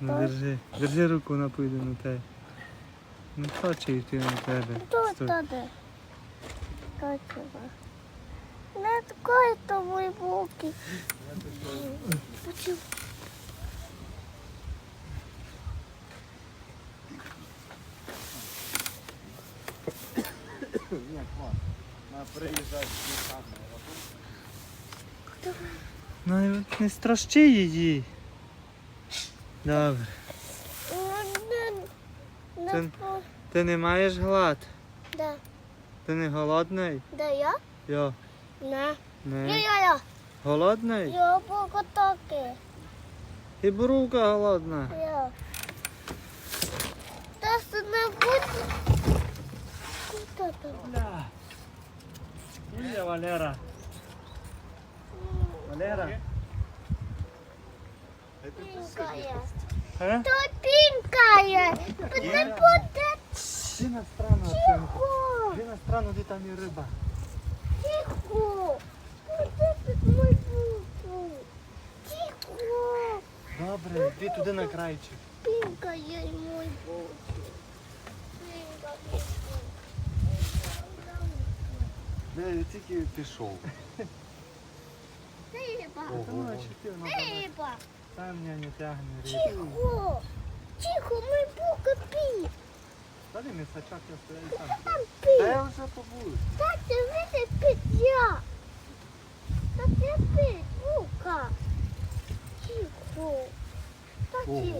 Ну держи. Держи руку, вона поїде на тебе. Не хоче йти на тебе. Хто Стой. туди? Качева. Не такої то мої буки. Почему? Ні, клас. Треба приїжджати з. Ну не стращи її. Добре. По... Ти не маєш глад? Да. Ти не голодний? Да я? Йо. Не. Я, Не. я, я. Голодний? Я покотаки. І брука голодна. Я. Та це не буде. Куди там? Ні, Валера. Валера. Пінкає. Е? То пінкає. Не буде. Ти на страну. Тихо. Ти на страну, де там є риба. Тихо. Куди тут мой буку? Тихо. Добре, йди туди на крайчик. Пінкає мой буку. Пінкає. Де я тільки пішов. Риба. Ну. Риба. Там не тягне рибу. Тихо. Тихо, мой бука пі. Далі місачок я стою там. Там Та пі. я вже побув. Та ти види пиття. Та пить, бука. Тихо. Та ти.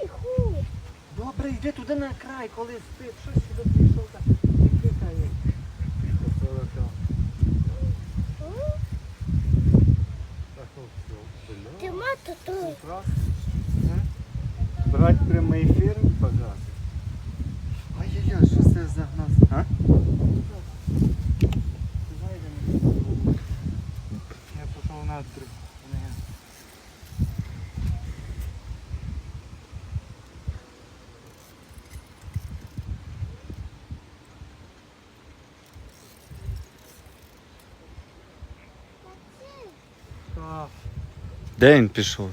Тихо. Добре, йди туди на край, коли спить. Щось сюди прийшов та то то. Брати прямий ефір показати. Ай-яй-яй, що це за нас? А? Я пішов на три. off. Де він пішов?